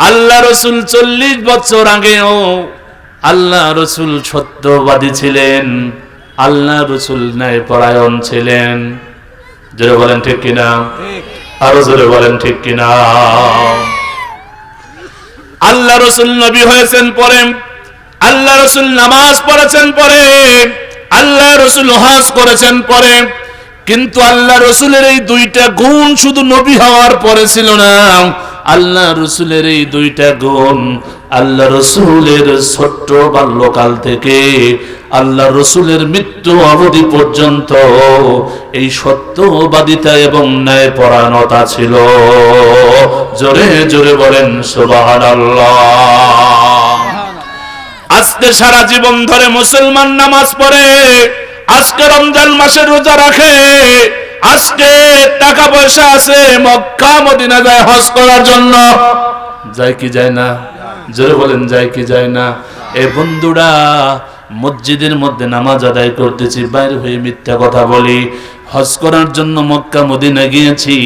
আল্লাহ রসুল চল্লিশ বছর আগেও আল্লাহ রসুল সত্যবাদী ছিলেন, আল্লাহ রসুল ন্যায় পরায়ণ ছিলেন। জোরে বলেন ঠিক কিনা? আরও জোরে বলেন ঠিক কিনা? আল্লাহ রসুল নবী হয়েছেন পরে, আল্লাহ রসুল নামাজ পড়েছেন পরে, আল্লাহ রসুল হজ করেছেন পরে, কিন্তু আল্লাহ রসুলের এই দুইটা গুণ শুধু নবী হওয়ার পরে ছিল না। আল্লাহ রসুলের এই দুইটা গুণ, আল্লাহ রসুলের ছোট্ট বাল্যকাল থেকে আল্লাহ রসুলের মৃত্যু অবধি পর্যন্ত এই সত্যবাদিতা এবং ন্যায় পরায়ণতা ছিল। জোরে জোরে বলেন সুবাহান আজকে সারা জীবন ধরে মুসলমান নামাজ পড়ে, আজকে রমজান মাসে রোজা রাখে আজকে টাকা পয়সা আছে মক্কা, মদিনা যায় হজ করার জন্য। যায় কি যায় না? জোরে বলেন, যায় কি যায় না? এ বন্ধুরা, মসজিদের মধ্যে নামাজ আদায় করতেছি, বাইরে হয়ে মিথ্যা কথা বলি। হজ করার জন্য মক্কা, মদিনা গিয়েছি,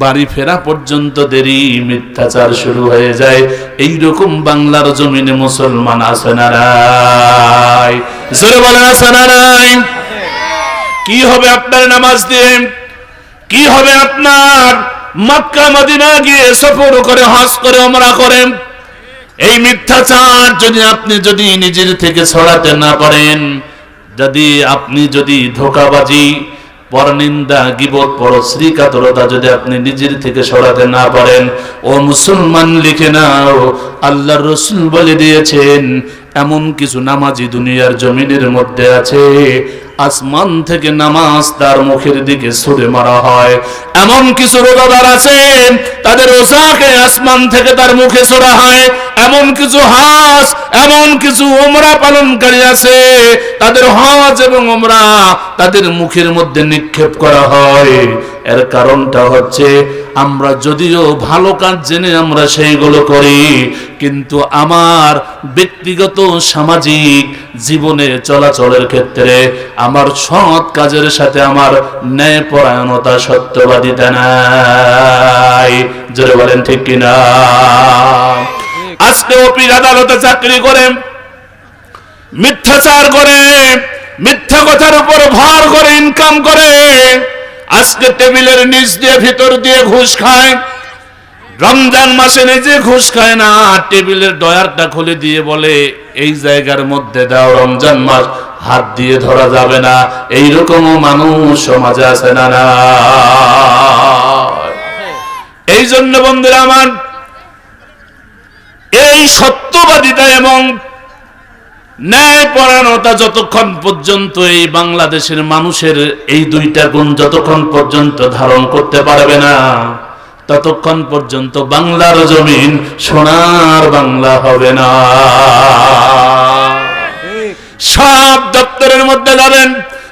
বাড়ি ফেরা পর্যন্ত দেরি, মিথ্যাচার শুরু হয়ে যায়। এই রকম বাংলার জমিনে মুসলমান আছে না জোরে বলেন, আছে না কি হবে আপনার নামাজ দিয়ে? কি হবে আপনার? মক্কা, মদিনা গিয়ে সফর করে, হজ করে আমরা করেন। এই মিথ্যাচার যদি আপনি যদি নিজের থেকে ছড়াতে না পারেন, যদি আপনি যদি ধোকাবাজি, পরনিন্দা, গিবত যদি আপনি নিজের থেকে সরাতে না পারেন, ও মুসলমান লিখে নাও আল্লাহ রসুল বলে দিয়েছেন এমন কিছু নামাজি দুনিয়ার জমিনের মধ্যে আছে। আসমান থেকে নামাজ তার মুখের দিকে ছুড়ে মারা হয়। এমন কিছু রোজাদার আছে, তাদের ওসাকে আসমান থেকে তার মুখে ছোড়া হয়। এমন কিছু হাস এমন কিছু ওমরা পালনকারী আছে, তাদের হজ এবং ওমরা তাদের মুখের মধ্যে নিক্ষেপ করা হয়। এর কারণটা হচ্ছে আমরা যদিও ভালো কাজ জেনে আমরা সেইগুলো করি, কিন্তু আমার ব্যক্তিগত সামাজিক জীবনে চলাচলের ক্ষেত্রে আমার সৎ কাজের সাথে আমার ন্যায় পরায়ণতা সত্যবাদিতা নাই। জোরে বলেন ঠিক কিনা? আজকে অপির আদালতে চাকরি করে, মিথ্যাচার করে, মিথ্যা কথার উপর ভর করে ইনকাম করে আজকে টেবিলের নিচ দিয়ে, ভিতর দিয়ে ঘুষ খায়। রমজান মাসে নিজে ঘুষ খায় না টেবিলের ডয়ারটা খুলে দিয়ে বলে, এই জায়গার মধ্যে দাও রমজান মাস, হাত দিয়ে ধরা যাবে না, এইরকমও মানুষ সমাজে আছে না না। এই জন্য বন্ধুরা আমার, এই সত্যবাদিতা এবং ন্যায় পরায়ণতা যতক্ষণ পর্যন্ত এই বাংলাদেশের মানুষের এই দুইটা গুণ যতক্ষণ পর্যন্ত ধারণ করতে পারবে না ততক্ষণ পর্যন্ত বাংলার জমিন সোনার বাংলা হবে না। সব দপ্তরের মধ্যে যাবেন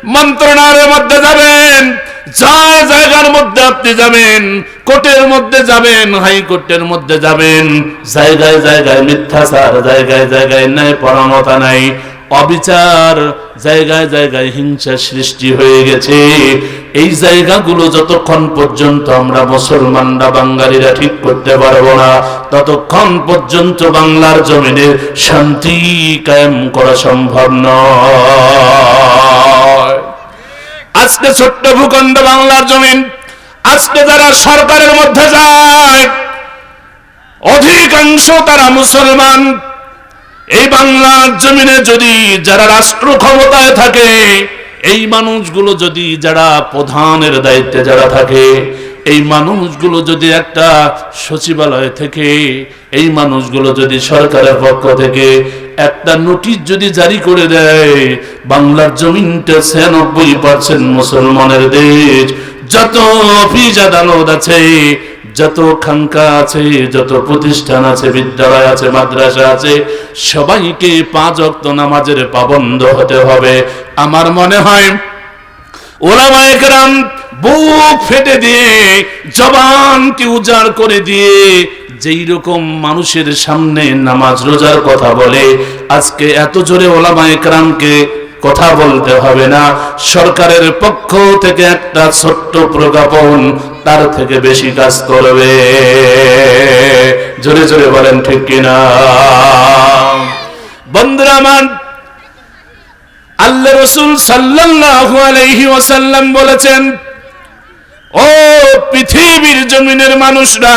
মন্ত্রণালয়ের মধ্যে যাবেন যা জায়গার মধ্যে আপনি যাবেন, কোর্টের মধ্যে যাবেন হাইকোর্টের মধ্যে যাবেন। জায়গায় জায়গায় মিথ্যাচার, জায়গায় জায়গায় ন্যায় পরামতা নাই। অবিচার, জায়গায় জায়গায় হিংসা সৃষ্টি হয়ে গেছে। এই জায়গাগুলো যতক্ষণ পর্যন্ত আমরা মুসলমানরা, বাঙালিরা ঠিক করতে পারব না, ততক্ষণ পর্যন্ত বাংলার জমিনে শান্তি কায়েম করা সম্ভব নয়। আজকে ছোট্ট ভূখণ্ড বাংলার জমিন। আজকে যারা সরকারের মধ্যে যায়, অধিকাংশ তারা মুসলমান। এই বাংলার জমিনে যদি যারা রাষ্ট্র ক্ষমতায় থাকে, এই মানুষগুলো যদি যারা প্রধানের দায়িত্বে যারা থাকে, এই মানুষগুলো যদি একটা সচিবালয় থেকে, এই মানুষগুলো যদি সরকারের পক্ষ থেকে একটা নোটিশ যদি জারি করে দেয়, বাংলার জমিনটা ছিয়ানব্বই পার্সেন্ট মুসলমানের দেশ। যত অফিস আদালত আছে, যত খাঙ্কা আছে, যত প্রতিষ্ঠান আছে, বিদ্যালয় আছে, মাদ্রাসা আছে, সবাইকে পাঁচ অক্ত নামাজের পাবন্ধ হতে হবে। আমার মনে হয় ওলামায়করাম বুক ফেটে দিয়ে, জবানকে উজাড় করে দিয়ে যেই রকম মানুষের সামনে নামাজ রোজার কথা বলে, আজকে এত জোরে ওলামায়ে কেরামকে কথা বলতে হবে না। সরকারের পক্ষ থেকে একটা ছোট্ট প্রজ্ঞাপন তার থেকে বেশি কাজ করবে। জোরে জোরে বলেন, ঠিক কিনা? বন্ধুরা আল্লাহ রসুল আলাইহি ওয়াসাল্লাম বলেছেন ও পৃথিবীর জমিনের মানুষরা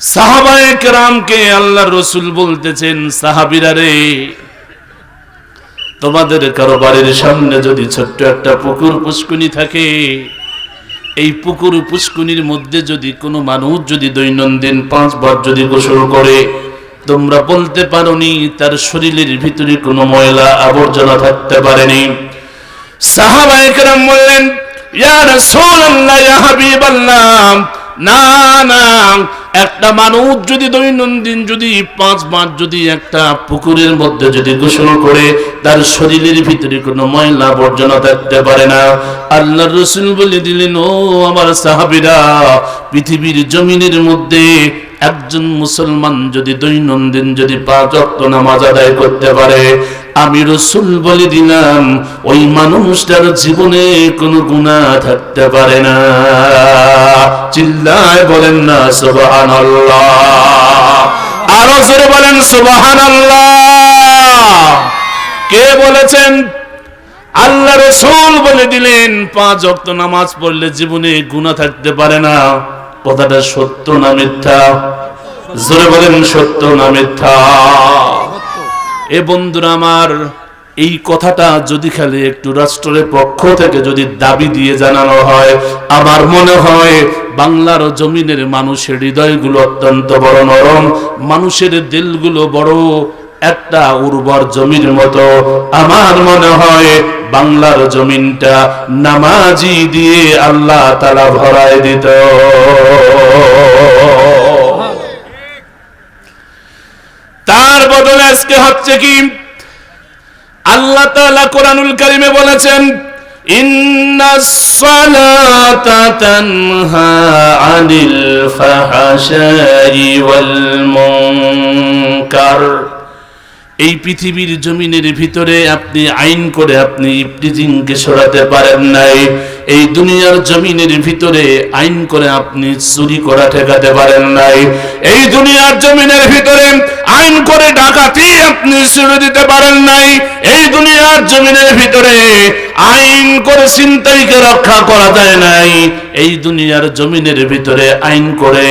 সাহাবায়ে কেরামকে আল্লাহ রসুল বলতেছেন, সাহাবিরা রে, তোমাদের কারও বাড়ির সামনে যদি ছোট্ট একটা পুকুর পুষ্কুনি থাকে, এই পুকুর পুষ্কুনির মধ্যে যদি কোনো মানুষ যদি দৈনন্দিন পাঁচবার যদি গোসল করে, তোমরা বলতে পারোনি তার শরীরের ভিতরে কোনো ময়লা আবর্জনা থাকতে পারেনি? সাহাবাইকরাম বললেন একটা মানুষ যদি দৈনন্দিন যদি পাঁচ মাস যদি একটা পুকুরের মধ্যে যদি গোসল করে, তার শরীরের ভিতরে কোনো ময়লা আবর্জনা থাকতে পারে না। আল্লাহ রসুল বলে দিলেন, ও আমার সাহাবিরা, পৃথিবীর জমিনের মধ্যে একজন মুসলমান যদি দৈনন্দিন যদি পাঁচ অক্ট নামাজ আদায় করতে পারে, আমি রসুল বলে দিলাম, ওই মানুষটার জীবনে কোনো গুণা থাকতে পারে না। চিল্লায় বলেন না সুবাহান আরও জোরে বলেন সুবাহান কে বলেছেন? আল্লাহ রসুল বলে দিলেন, পাঁচ অক্ট নামাজ পড়লে জীবনে গুণা থাকতে পারে না। কথাটা সত্য না মিথ্যা? জোরে বলেন, সত্য না মিথ্যা? এ বন্ধুরা আমার, এই কথাটা যদি খালি একটু রাষ্ট্রের পক্ষ থেকে যদি দাবি দিয়ে জানানো হয়, আমার মনে হয় বাংলার জমিনের মানুষের হৃদয়গুলো অত্যন্ত বড় নরম, মানুষের দিলগুলো বড় একটা উর্বর জমির মতো। আমার মনে হয় বাংলার জমিনটা নামাজি দিয়ে আল্লাহ তালা ভরায় দিত। তার বদলে আজকে হচ্ছে কি? আল্লাহ তাআলা কোরআনুল কারিমে বলেছেন আনিল ফাহশাই ওয়াল মুনকার। এই পৃথিবীর জমিনের ভিতরে আপনি আইন করে আপনি ইফটিজিংকে সরাতে পারেন নাই। এই দুনিয়ার জমিনের ভিতরে আইন করে আপনি চুরি করা ঠেকাতে পারেন নাই। এই দুনিয়ার জমিনের ভিতরে আইন করে ডাকাতি আপনি ছেড়ে দিতে পারেন নাই। এই দুনিয়ার জমিনের ভিতরে আইন করে চিন্তাইকে রক্ষা করা যায় নাই। এই দুনিয়ার জমিনের ভিতরে আইন করে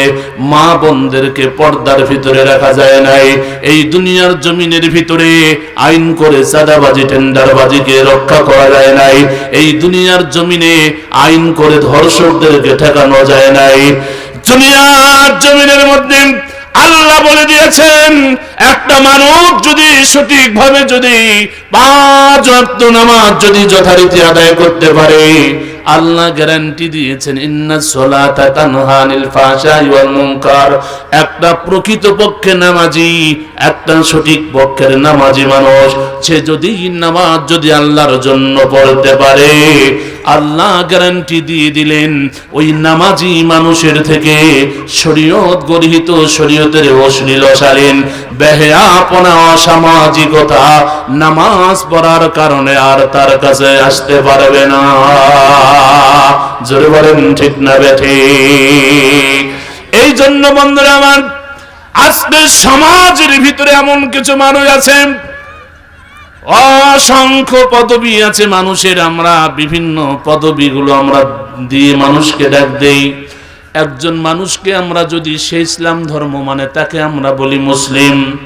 মা বোনদেরকে পর্দার ভিতরে রাখা যায় নাই। এই দুনিয়ার জমিনের ভিতরে আইন করে চাঁদাবাজি, টেন্ডারবাজিকে রক্ষা করা যায় নাই। এই দুনিয়ার জমিনে আইন করে ধর্ষকদেরকে ঠেকানো যায় নাই। দুনিয়ার জমিনের মধ্যে আল্লাহ বলে দিয়েছেন, একটা মানুষ যদি সঠিকভাবে যদি পাঁচ ওয়াক্ত নামাজ যদি যথারীতি আদায় করতে পারে, আল্লাহ গ্যারান্টি দিয়েছেন, ইন্না সলাতা একটা প্রকৃত পক্ষে নামাজি, একটা সঠিক পক্ষের নামাজি মানুষ, সে যদি নামাজ যদি আল্লাহর জন্য পড়তে পারে আল্লাহ গ্যারান্টি দিয়ে দিলেন, ওই নামাজি মানুষের থেকে শরীয়ত গরহিত শরীয়তের অশ্লীল অশালীন বেহেয়াপনা, অসামাজিকতা নামাজ পড়ার কারণে আর তার কাছে আসতে পারবে না। জোরে বলেন ঠিক না বেঠে? এই জন্য বন্ধুরা আমার আজকে সমাজের ভিতরে এমন কিছু মানুষ আছে অসংখ্য পদবি আছে মানুষের, আমরা বিভিন্ন পদবিগুলো আমরা দিয়ে মানুষকে ডাক দেই। একজন মানুষকে আমরা যদি সে ইসলাম ধর্ম মানে তাকে আমরা বলি মুসলিম।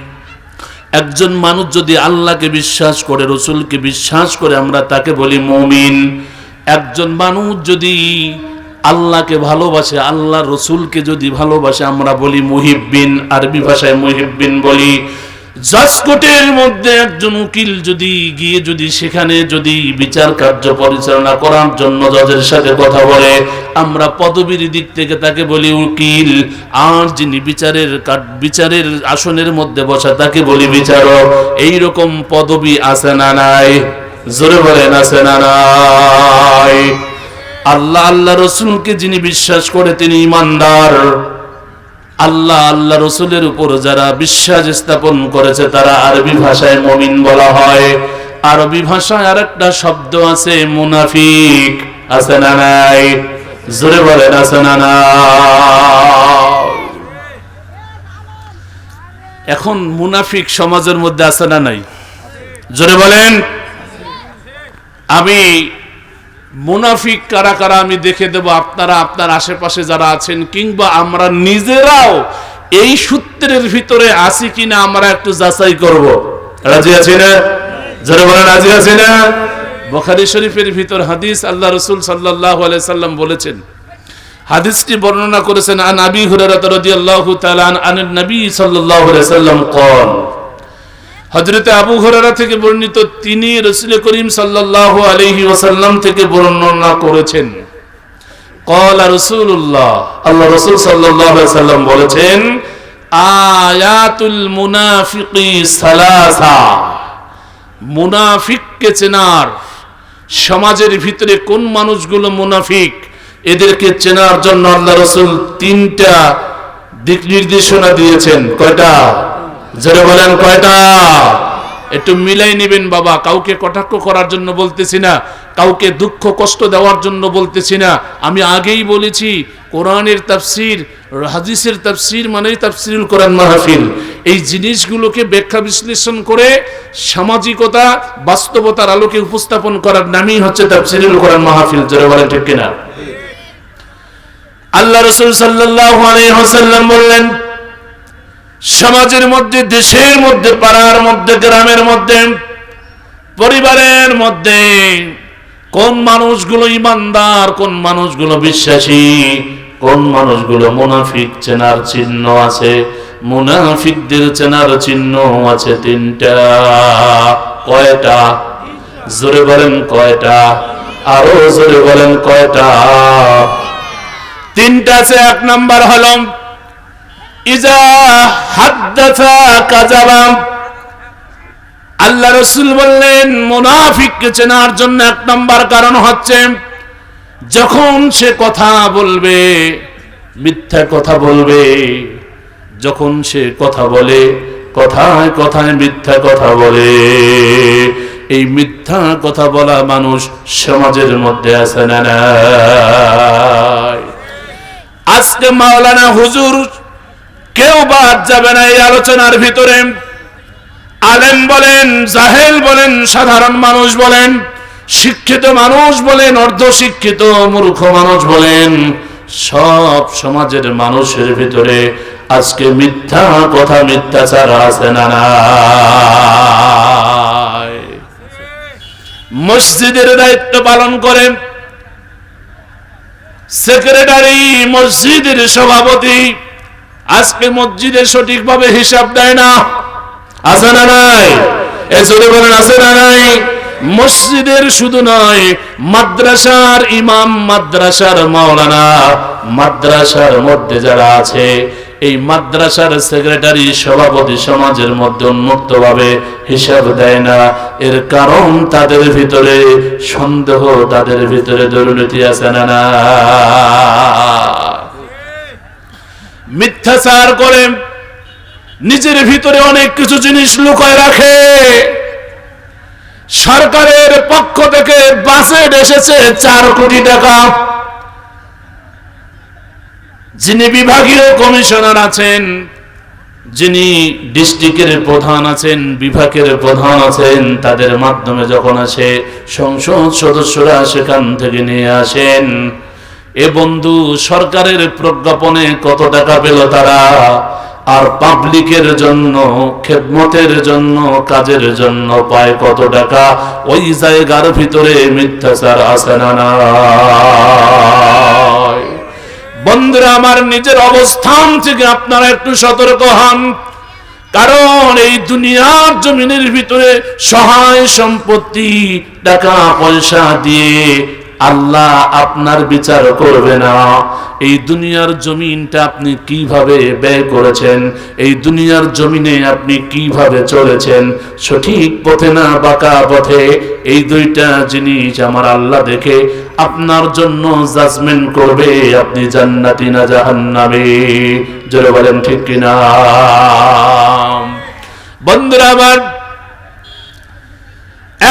একজন মানুষ যদি আল্লাহকে বিশ্বাস করে, রসুলকে বিশ্বাস করে, আমরা তাকে বলি মুমিন। একজন মানুষ যদি আল্লাহকে ভালোবাসে, আল্লাহ রসুলকে যদি ভালোবাসে, আমরা বলি মুহিব্বিন। আরবি ভাষায় মুহিব্বিন বলি। জজ কোর্টের মধ্যে একজন উকিল যদি গিয়ে যদি সেখানে যদি বিচার কার্য পরিচালনা করার জন্য জজের সাথে কথা বলে, আমরা পদবীর দিক থেকে তাকে বলি উকিল। আর যিনি বিচারের বিচারের আসনের মধ্যে বসা, তাকে বলি বিচারক। এই রকম পদবি আছে না নাই? জোরে বলেন, আছে না নাই? আল্লাহ আল্লাহ রসুলকে যিনি বিশ্বাস করে তিনি ইমানদার। আল্লাহ আল্লাহ রসুলের উপর যারা বিশ্বাস স্থাপন করেছে, তারা আরবি ভাষায় মমিন বলা হয়। আরবি ভাষায় আর একটা শব্দ আছে, মুনাফিক। আছে না নাই? জোরে বলেন, আছে না নাই? এখন মুনাফিক সমাজের মধ্যে আছে না নাই? জোরে বলেন। আমি মুনাফিক কারা কারা আমি দেখে দেব আপনারা আপনার আশেপাশে যারা আছেন কিংবা আমরা নিজেরাও এই সূত্রের ভিতরে আসি কিনা আমরা একটু যাচাই করব রাজি আছি না যারা বলেন রাজি আছি না বখারি শরীফের ভিতর হাদিস আল্লাহ রসুল সাল্লাহ আলাইসাল্লাম বলেছেন হাদিসটি বর্ণনা করেছেন আন আবি হুরারাত রাদিয়াল্লাহু তাআলা আন নবী সাল্লাহ আলাইসাল্লাম সাল্লাম হজরতে আবু হরারা থেকে বর্ণিত তিনি রসুল করিম সাল্লাহ আলহি ওসাল্লাম থেকে বর্ণনা করেছেন। কলা রসুল্লাহ আল্লাহ রসুল সাল্লাম বলেছেন, আয়াতুল মুনাফিকি সালাসা। মুনাফিককে চেনার সমাজের ভিতরে কোন মানুষগুলো মুনাফিক, এদেরকে চেনার জন্য আল্লাহ রসুল তিনটা দিক নির্দেশনা দিয়েছেন। কয়টা? জোরে বলেন কয়টা? একটু মিলাই নেবেন বাবা কাউকে কটাক্ষ করার জন্য বলতেছি না কাউকে দুঃখ কষ্ট দেওয়ার জন্য বলতেছি না। আমি আগেই বলেছি কোরআনের তাফসির হাদিসের তাফসির মানেই তাফসিরুল কোরআন মাহফিল। এই জিনিসগুলোকে ব্যাখ্যা বিশ্লেষণ করে সামাজিকতা বাস্তবতার আলোকে উপস্থাপন করার নামই হচ্ছে তাফসিরুল কোরআন মাহফিল। জোরে বলেন ঠিক কিনা? আল্লাহ রসুল সাল্লাম বললেন সমাজের মধ্যে, দেশের মধ্যে, পাড়ার মধ্যে, গ্রামের মধ্যে, পরিবারের মধ্যে কোন মানুষগুলো ইমানদার, কোন মানুষগুলো বিশ্বাসী, কোন মানুষগুলো মুনাফিক চেনার চিহ্ন আছে, মুনাফিকদের চেনার চিহ্ন আছে তিনটা। কয়টা? জোরে বলেন কয়টা? আরও জোরে বলেন কয়টা? তিনটা আছে, এক নাম্বার হলো আল্লাহ রসুল বললেন, মুনাফিককে চেনার জন্য এক নাম্বার কারণ হচ্ছে, যখন সে কথা বলবে, মিথ্যা কথা বলবে, যখন সে কথা বলে, কথায় কথায় মিথ্যা কথা বলে, এই মিথ্যা কথা বলা মানুষ সমাজের মধ্যে আছে না আজকে মাওলানা হুজুর কেউ বাদ যাবে না এই আলোচনার ভিতরে। আলেম বলেন, জাহেল বলেন, সাধারণ মানুষ বলেন, শিক্ষিত মানুষ বলেন অর্ধ শিক্ষিত মূর্খ মানুষ বলেন, সব সমাজের মানুষের ভিতরে আজকে মিথ্যা কথা, মিথ্যাচার আছে না মসজিদের দায়িত্ব পালন করেন সেক্রেটারি, মসজিদের সভাপতি আজকে মসজিদে সঠিকভাবে হিসাব দেয় না। আছে না নাই? এ জোরে বলেন, আছে না নাই? মসজিদের শুধু নয়, মাদ্রাসার ইমাম, মাদ্রাসার মাওলানা, মাদ্রাসার মধ্যে যারা আছে, এই মাদ্রাসার সেক্রেটারি সভাপতি সমাজের মধ্যে উন্মুক্ত ভাবে হিসাব দেয় না। এর কারণ তাদের ভিতরে সন্দেহ, তাদের ভিতরে দুর্নীতি আছে না না মিথ্যাচার করে, নিজের ভিতরে অনেক কিছু জিনিস লুকায় রাখে। সরকারের পক্ষ থেকে বাসেট এসেছে চার কোটি টাকা। যিনি বিভাগীয় কমিশনার আছেন, যিনি ডিস্ট্রিক্টের প্রধান আছেন, বিভাগের প্রধান আছেন, তাদের মাধ্যমে যখন আসে সংসদ সদস্যরা সেখান থেকে নিয়ে আসেন। এ বন্ধু, সরকারের প্রজ্ঞাপনে কত টাকা পেল তারা? আর পাবলিকের জন্য, খেদমতের জন্য, কাজের জন্য পায় কত টাকা? ওই জায়গার ভিতরে মিথ্যাচার আছে না বন্ধুরা, আমার নিজের অবস্থান থেকে আপনারা একটু সতর্ক হন। কারণ এই দুনিয়ার জমিনের ভিতরে সহায় সম্পত্তি টাকা পয়সা দিয়ে আল্লাহ আপনার বিচার করবে না। এই দুনিয়ার জমিনটা আপনি কীভাবে ব্যয় করেছেন? এই দুনিয়ার জমিনে আপনি কীভাবে চলেছেন? সঠিক পথে না বাঁকা পথে? এই দুইটা জিনিস আমার আল্লাহ দেখে আপনার জন্য জাজমেন্ট করবে। আপনি জান্নাতি না জাহান্নামে? জোরে বলেন ঠিক কিনা? বন্ধুরা আমার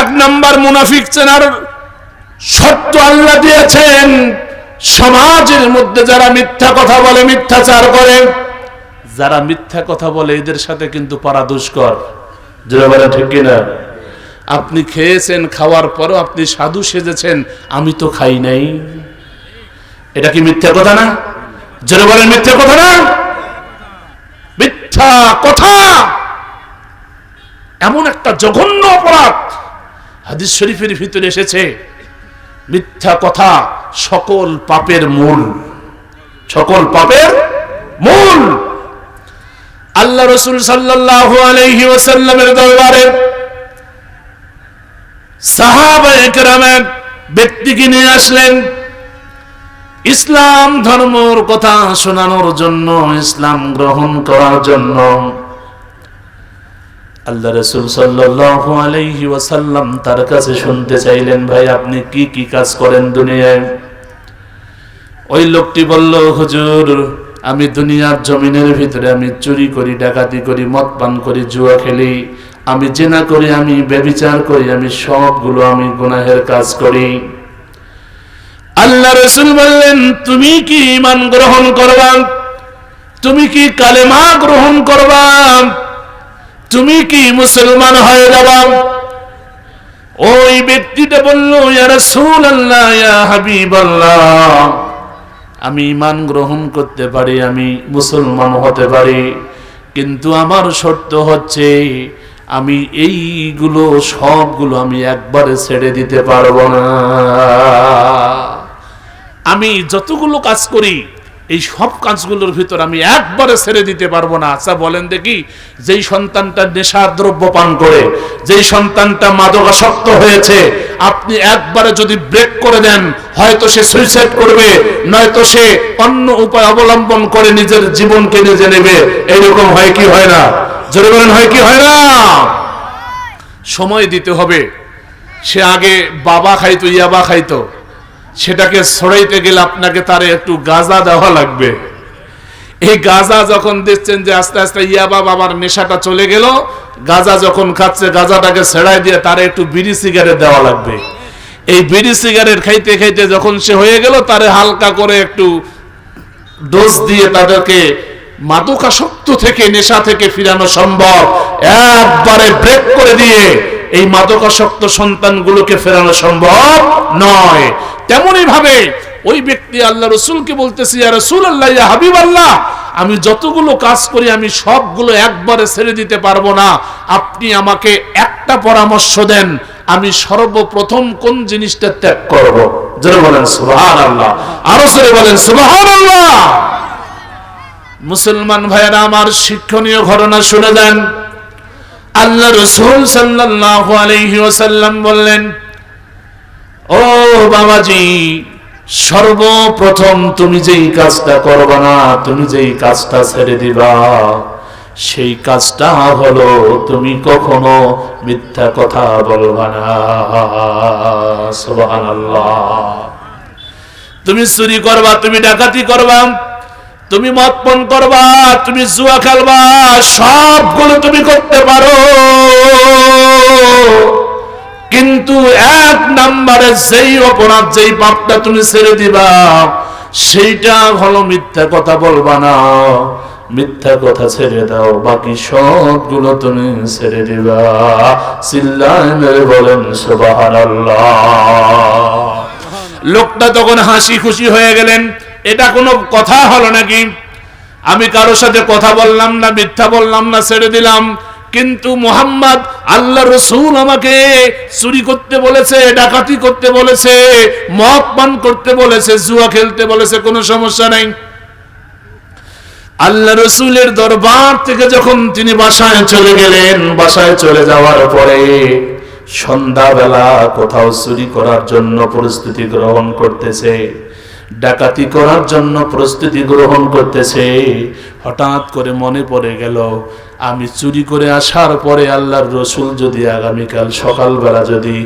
এক নাম্বার মুনাফিক চেনার সত্য আল্লাহ দিয়েছেন, সমাজের মধ্যে যারা মিথ্যা কথা বলে, মিথ্যাচার করে, যারা মিথ্যা কথা বলে, এদের সাথে কিন্তু পারা দুষ্কর। ঠিক কিনা? আপনি খেয়েছেন, খাওয়ার পরও আপনি সাধু সেজেছেন, আমি তো খাই নাই। এটা কি মিথ্যা কথা না? জোরে বলেন মিথ্যা কথা না? মিথ্যা কথা! এমন একটা জঘন্য অপরাধ হাদিস শরীফের ভিতরে এসেছে। মিথ্যা কথা সকল পাপের মূল। সকল পাপের মূল। আল্লাহ রসুল সাল্লাল্লাহু আলাইহি ওয়াসাল্লামের দরবারে সাহাবা একরাম এক ব্যক্তিকে নিয়ে আসলেন। ইসলাম ধর্মর কথা শোনানোর জন্য, ইসলাম গ্রহণ করার জন্য। আল্লাহ রসুল ওয়াসাল্লাম তার কাছে শুনতে চাইলেন, ভাই, আপনি কি কি কাজ করেন দুনিয়ায়? ওই লোকটি বলল, হুজুর, আমি দুনিয়ার জমিনের ভিতরে আমি চুরি করি, ডাকাতি করি মদ পান করি, জুয়া খেলি, আমি জেনা করি, আমি ব্যবিচার করি, আমি সবগুলো আমি গুনাহের কাজ করি। আল্লাহ রসুল বললেন, তুমি কি ইমান গ্রহণ করবা? তুমি কি কালেমা গ্রহণ করবা? তুমি কি মুসলমান হয়ে যাবা ওই ব্যক্তিটা বলল আমি ইমান গ্রহণ করতে পারি, আমি মুসলমান হতে পারি, কিন্তু আমার শর্ত হচ্ছে, আমি এইগুলো, সবগুলো আমি একবারে ছেড়ে দিতে পারব না। আমি যতগুলো কাজ করি এই সব কাজগুলোর ভিতর আমি একবারে ছেড়ে দিতে পারব না। আচ্ছা বলেন দেখি, যেই সন্তানটা নেশার দ্রব্য পান করে, যেই সন্তানটা মাদকাসক্ত হয়েছে, আপনি একবারে যদি ব্রেক করে দেন, হয়তো সে সুইসাইড করবে, নয়তো সে অন্য উপায় অবলম্বন করে নিজের জীবনকে নিজে নেবে। এইরকম হয় কি হয় না? জোরে বলেন, হয় কি হয় না? সময় দিতে হবে। সে আগে বাবা খাইতো, ইয়াবা খাইতো। সেটাকে ছড়াইতে গেলে আপনাকে তারে একটু গাজা দেওয়া লাগবে। এই গাজা যখন দেখছেন যে আস্তে আস্তে ইয়াবা বাবার নেশাটা চলে গেল, গাজা যখন খাচ্ছে, গাজাটাকে ছেড়াই দিয়ে তারে একটু বিড়ি সিগারেট দেওয়া লাগবে। এই বিড়ি সিগারেট খাইতে খাইতে যখন সে হয়ে গেল, তারে হালকা করে একটু ডোজ দিয়ে তাদেরকে মাদকাসক্ত থেকে, নেশা থেকে ফিরানো সম্ভব। একবারে ব্রেক করে দিয়ে এই মাদকাসক্ত সন্তানগুলোকে ফেরানো সম্ভব নয়। তেমনই ভাবে ওই ব্যক্তি আল্লাহ রসুলকে বলতেছি রসুল আল্লাহ ইয়া হাবিব আল্লাহ আমি যতগুলো কাজ করি, আমি সবগুলো একবারে ছেড়ে দিতে পারব না। আপনি আমাকে একটা পরামর্শ দেন, আমি সর্বপ্রথম কোন জিনিসটা ত্যাগ করব? যারা বলেন সুবহান আল্লাহ আরও সরে বলেন সুবহান আল্লাহ মুসলমান ভাইয়েরা, আমার শিক্ষণীয় ঘটনা শুনে দেন। আল্লাহ রসুল ওয়াসাল্লাম বললেন, ও বাবাজি, সর্বপ্রথম তুমি যেই কাজটা করবে না, তুমি যেই কাজটা ছেড়ে দিবা, সেই কাজটা হলো তুমি কখনো মিথ্যা কথা বলবা না। তুমি চুরি করবা, তুমি ডাকাতি করবা। তুমি মদ পান করবা, তুমি জুয়া খেলবা, সবগুলো তুমি করতে পারো। কিন্তু এক নাম্বারে যেই অপরাধ, যেই পাপটা তুমি ছেড়ে দিবা, সেইটা হলো মিথ্যা কথা বলবা না। মিথ্যা কথা ছেড়ে দাও, বাকি সবগুলো তুমি ছেড়ে দিবা। চিল্লায় মেরে বলেন, সুবহানাল্লাহ। লোকটা তখন হাসি খুশি হয়ে গেলেন। এটা কোনো কথা হলো নাকি? আমি কারোর সাথে কথা বললাম না, মিথ্যা বললাম না, ছেড়ে দিলাম। কিন্তু মোহাম্মদ, আল্লাহ রসুল আমাকে চুরি করতে বলেছে, ডাকাতি করতে বলেছে, মদ পান করতে বলেছে, জুয়া খেলতে বলেছে, কোনো সমস্যা নাই। আল্লাহ রসুলের দরবার থেকে যখন তিনি বাসায় চলে গেলেন, বাসায় চলে যাওয়ার পরে সন্ধ্যাবেলা কোথাও চুরি করার জন্য প্রস্তুতি গ্রহণ করতেছে। ডাকাতি করার জন্য প্রস্তুতি গ্রহণ করতেছে। হঠাৎ করে মনে পড়ে গেল, আমি চুরি করে আসার পরে আল্লাহর রসুল যদি আগামীকাল সকালবেলা যদি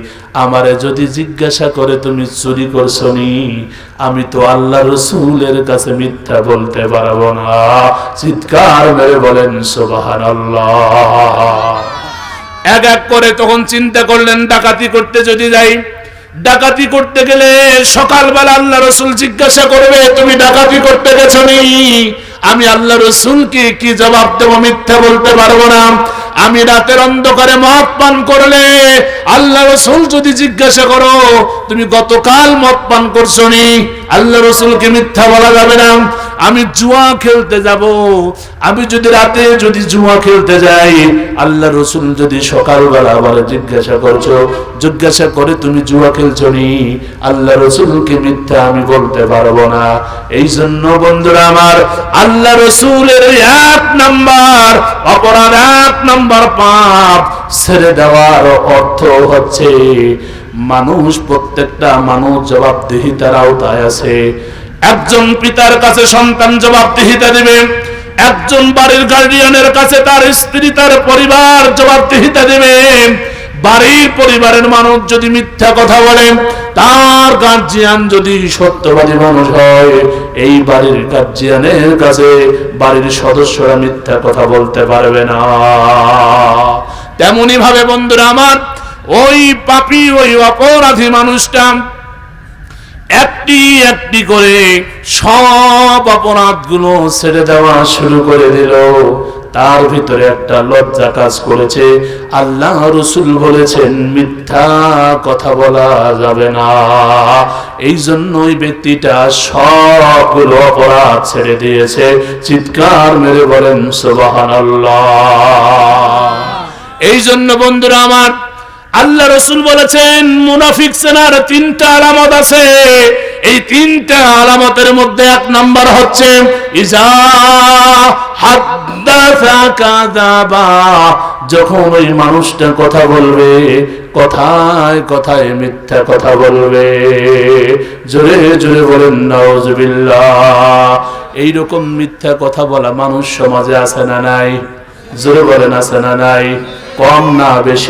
আমারে যদি জিজ্ঞাসা করে, তুমি চুরি করছ নি? আমি তো আল্লাহ রসুলের কাছে মিথ্যা বলতে পারব না। চিৎকার মেরে বলেন সোবাহান এক এক করে তখন চিন্তা করলেন, ডাকাতি করতে যদি যাই ডাকাতি করতে গেলে সকালবেলা আল্লাহ রসুল জিজ্ঞাসা করবে, তুমি ডাকাতি করতে গেছো নি আমি আল্লাহ রসুলকে কি জবাব দেবো মিথ্যা বলতে পারব না। আমি রাতের অন্ধকারে মদ পান করলে আল্লাহ রসুল যদি জিজ্ঞাসা করো, তুমি গতকাল মদ পান করছ নি আল্লাহ রসুলকে মিথ্যা বলা যাবে না। আমি জুয়া খেলতে যাব। আমি যদি রাতে যদি জুয়া খেলতে যাই, আল্লাহ রসুল যদি সকালবেলা আবার জিজ্ঞাসা করছ, জিজ্ঞাসা করে তুমি জুয়া খেলছো নি? আল্লাহ রসুলকে মিথ্যা আমি বলতে পারব না। এই জন্য বন্ধুরা আমার, আল্লাহ রসুলের এক নাম্বার, অপরাধ এক নাম্বার পাপ ছেড়ে দেওয়ার অর্থ হচ্ছে, মানুষ প্রত্যেকটা মানুষ জবাবদিহিতার আওতায় আছে। একজন পিতার কাছে সন্তান জবাবদিহিতা দিবে, একজন বাড়ির গার্ডিয়ানের কাছে তার স্ত্রী, তার পরিবার জবাবদিহিতা দিবে। বাড়ির পরিবারের মানুষ যদি মিথ্যা কথা বলে, তার গার্জিয়ান যদি সত্যবাদী মানুষ হয়, এই বাড়ির গার্জিয়ানের কাছে বাড়ির সদস্যরা মিথ্যা কথা বলতে পারবে না। তেমনি ভাবে বন্ধুরা আমার, ওই পাপি, ওই অপরাধী মানুষটা একটি একটি করে সব অপরাধগুলো ছেড়ে দেওয়া শুরু করে দিল। তার ভিতরে একটা লজ্জা কাজ করেছে। আল্লাহ রসুল বলেছেন, মিথ্যা কথা বলা যাবে না। এই জন্য ওই ব্যক্তিটা সবগুলো অপরাধ ছেড়ে দিয়েছে। চিৎকার মেরে বলেন সোবাহান এই জন্য বন্ধুরা আমার আল্লাহ রসুল বলেছেন, মুনাফিক সেনার তিনটা আলামত আছে। এই তিনটা আলামতের মধ্যে এক নাম্বার হচ্ছে যখন ওই মানুষটা কথা বলবে, কথায় কথায় মিথ্যা কথা বলবে। জোরে জোরে বলেন নাউজুবিল্লাহ এইরকম মিথ্যা কথা বলা মানুষ সমাজে আছে না নাই? জোরে বলেন, আছে না নাই? কম না বেশি?